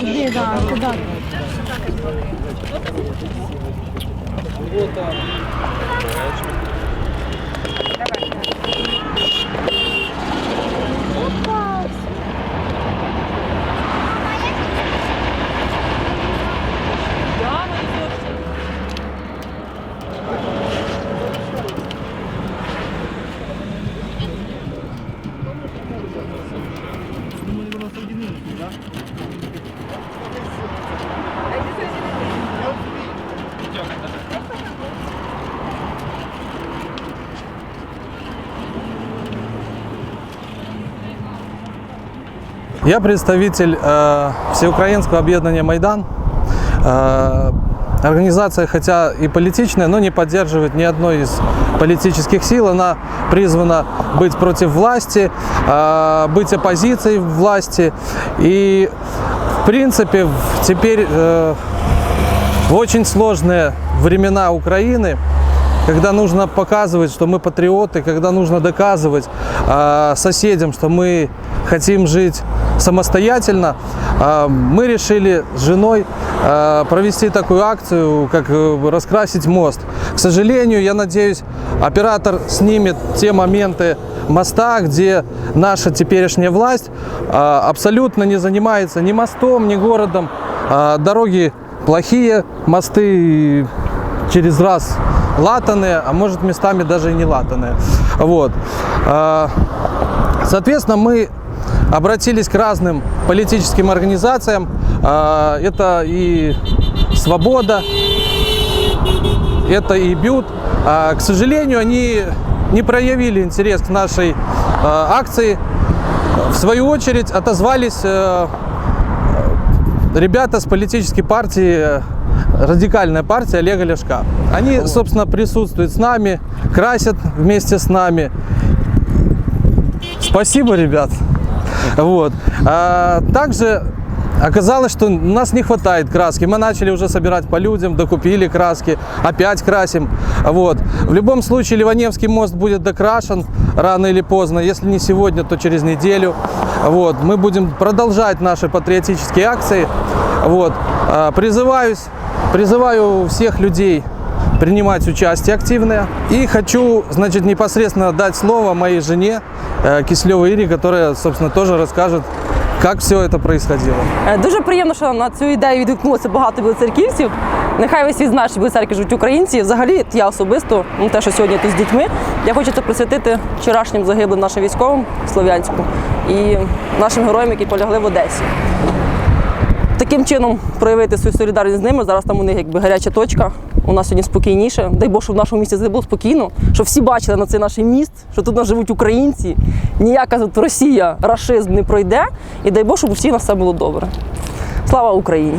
Іди, да, куди? Я представитель э, Всеукраинского объединения «Майдан». Э, организация, хотя и политичная, но не поддерживает ни одной из политических сил. Она призвана быть против власти, э, быть оппозицией власти. И, в принципе, теперь э, в очень сложные времена Украины, когда нужно показывать, что мы патриоты, когда нужно доказывать э, соседям, что мы хотим жить самостоятельно, э, мы решили с женой э, провести такую акцию, как э, раскрасить мост. К сожалению, я надеюсь, оператор снимет те моменты моста, где наша теперешняя власть э, абсолютно не занимается ни мостом, ни городом. Дороги плохие, мосты через раз латанные, а может местами даже и не латанные. Вот. А, Соответственно, мы обратились к разным политическим организациям. А, Это и «Свобода», это и «Бют». А, К сожалению, они не проявили интерес к нашей а, акции. В свою очередь отозвались э, ребята с политической партии, э, радикальная партия Олега Ляшка. Они, собственно, присутствуют с нами, красят вместе с нами. Спасибо, ребят. Вот. А, также оказалось, что у нас не хватает краски. Мы начали уже собирать по людям, докупили краски, опять красим. Вот. В любом случае Ливаневский мост будет докрашен рано или поздно. Если не сегодня, то через неделю. Вот. Мы будем продолжать наши патриотические акции. Вот. А, Призываюсь, призываю всех людей принимать участие активное. И хочу, значит, непосредственно дать слово моей жене э, Кислевой Ире, которая, собственно, тоже расскажет, как все это происходило. Е, Дуже приємно, що на цю ідею відгукнулося багато білоцерківців. Нехай весь світ знає, що в живуть українці. Взагалі, я особисто, ну те, що сьогодні тут з дітьми, я хочу це присвятити вчорашнім загиблим нашим військовим в Слов'янську і нашим героям, які полягли в Одесі. Таким чином проявити свою солідарність з ними. Зараз там у них якби гаряча точка. У нас сьогодні спокійніше. Дай Бог, щоб в нашому місті було спокійно, щоб всі бачили на цей наш міст, що тут нас живуть українці. Ніяка тут Росія, рашизм не пройде. І дай Бог, щоб у всіх на все було добре. Слава Україні!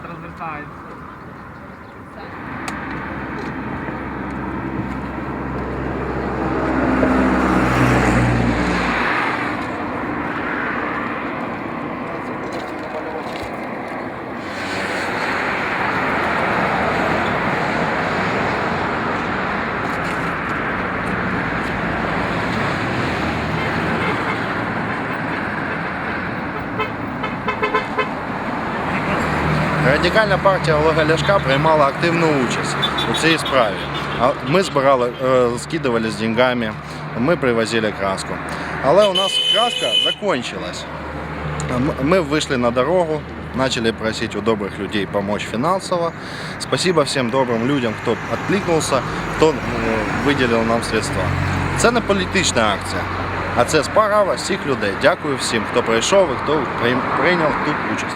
transversais. Радикальна партія Олега Ляшка приймала активну участь у цій справі. А Ми збирали, е, скидували з деньгами, ми привозили краску. Але у нас краска закончилась. М- Мы вышли на дорогу, начали просить у добрых людей помочь финансово. Спасибо всем добрым людям, кто откликнулся, кто э, выделил нам средства. Це не політична акція. А це справа всіх людей. Дякую всім, хто прийшов і хто прийм- прийняв тут участь.